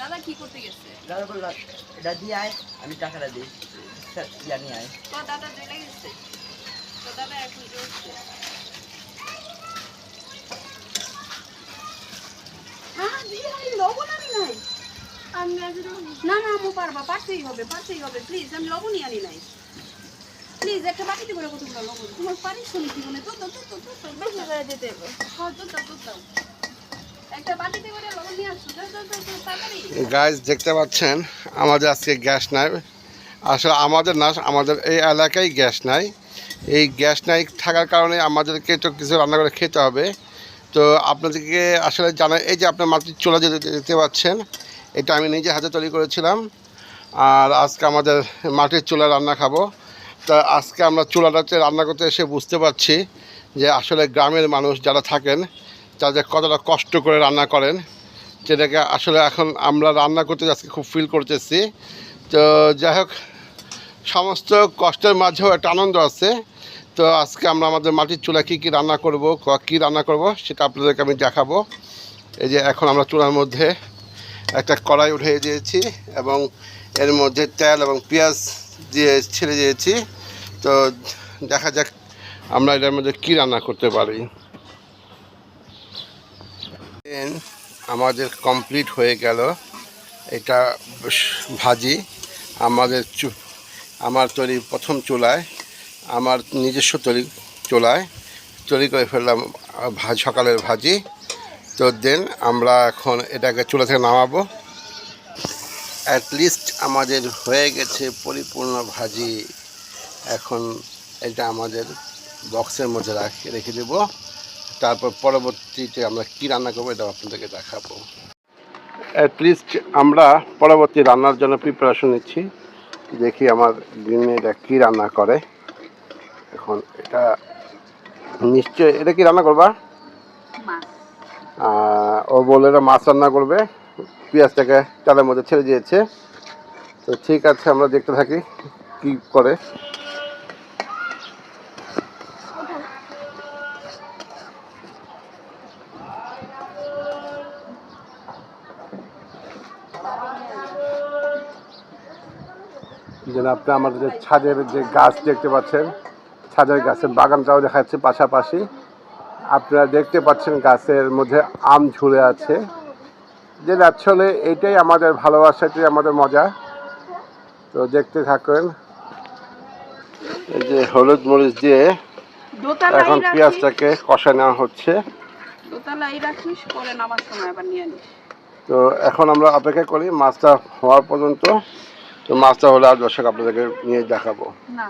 দাদা কি করতে গেছে? দাদা বলল এটা দিয়ে আয় আমি টাকাটা দিই। নিয়ে আয়। তো দাদা চলে গেছে? তো দাদা এখন চলছে হ্যাঁ লবণ আনি নাই। আমি না না আমু পারবা পারতেই হবে পারতেই হবে। প্লিজ আমি লবণই আনি নাই। প্লিজ একটা বাটিতে করে কতগুলো লবণ? তোমার পারিস শুনি জীবনে। তো তো তো তো তো তো বেশি করে দিতে হবে। হ্যাঁ তো তো তো। গাইজ দেখতে পাচ্ছেন, আমাদের আজকে গ্যাস নাই। আসলে আমাদের না, আমাদের এই এলাকায় গ্যাস নাই। এই গ্যাস নাই থাকার কারণে আমাদেরকে তো কিছু রান্না করে খেতে হবে। তো আপনাদেরকে আসলে জানা এই যে আপনার মাটির চুলা যেতে দেখতে পাচ্ছেন, এটা আমি নিজে হাতে তৈরি করেছিলাম। আর আজকে আমাদের মাটির চুলা রান্না খাব। তা আজকে আমরা চুলাটাতে রান্না করতে এসে বুঝতে পারছি যে আসলে গ্রামের মানুষ যারা থাকেন তাদের কতটা কষ্ট করে রান্না করেন, যেটাকে আসলে এখন আমরা রান্না করতে আজকে খুব ফিল করতেছি তো যাই হোক, সমস্ত কষ্টের মাঝেও একটা আনন্দ আছে। তো আজকে আমরা আমাদের মাটির চুলা কী কী রান্না করব কী রান্না করব, সেটা আপনাদেরকে আমি দেখাবো। এই যে এখন আমরা চুলার মধ্যে একটা কড়াই উঠিয়ে দিয়েছি এবং এর মধ্যে তেল এবং পেঁয়াজ দিয়ে ছেড়ে দিয়েছি। তো দেখা যাক আমরা এটার মধ্যে কী রান্না করতে পারি। Then আমাদের কমপ্লিট হয়ে গেল। এটা ভাজি। আমাদের চু আমার তৈরি প্রথম চুলায় আমার নিজস্ব তৈরি চুলায় তৈরি করে ফেললাম আহ, ভা- সকালের ভাজি। তো দেন আমরা এখন এটাকে চুলা থেকে নামাবো। অ্যাটলিস্ট আমাদের হয়ে গেছে পরিপূর্ণ ভাজি। এখন এটা আমাদের বক্সের মধ্যে রাখি রেখে দেবো। তারপর পরবর্তীতে আমরা কি রান্না করব এটা আপনাদেরকে দেখাবো। অ্যাটলিস্ট আমরা পরবর্তী রান্নার জন্য প্রিপারেশন নিচ্ছি। দেখি আমার গৃহিণী এটা কী রান্না করে। এখন এটা নিশ্চয় এটা কি রান্না করবা? ও বলে এটা মাছ রান্না করবে। পেঁয়াজটাকে চালের মধ্যে ছেড়ে দিয়েছে। তো ঠিক আছে আমরা দেখতে থাকি কি করে। যেন আপনি আমাদের যে ছাদের যে গাছ দেখতে পাচ্ছেন ছাদের গাছের বাগানটাও দেখা যাচ্ছে পাশাপাশি। আপনারা দেখতে পাচ্ছেন গাছের মধ্যে আম ঝুলে আছে। যে আসলে এটাই আমাদের ভালোবাসা এটাই আমাদের মজা। তো দেখতে থাকেন। এই যে হলুদ মরিচ দিয়ে এখন পেঁয়াজটাকে কষা নেওয়া হচ্ছে। তো এখন আমরা অপেক্ষা করি মাছটা হওয়ার পর্যন্ত। তো মাছটা হলে আর দর্শক আপনাদেরকে নিয়ে দেখাবো। না।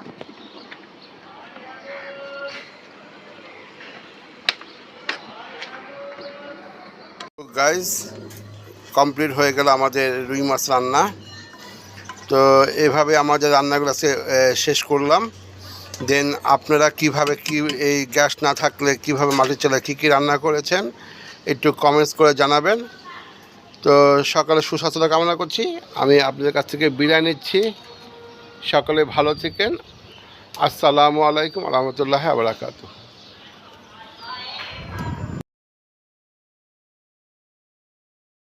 গাইজ কমপ্লিট হয়ে গেল আমাদের রুই মাছ রান্না। তো এভাবে আমাদের রান্নাগুলো শেষ করলাম। দেন আপনারা কীভাবে কি এই গ্যাস না থাকলে কীভাবে মাটির চলে কী কী রান্না করেছেন একটু কমেন্টস করে জানাবেন। তো সকালে সুস্বাস্থ্যতা কামনা করছি। আমি আপনাদের কাছ থেকে বিদায় নিচ্ছি। সকালে ভালো থাকেন। আসসালামু আলাইকুম রহমতুল্লাহ আবরাকাতু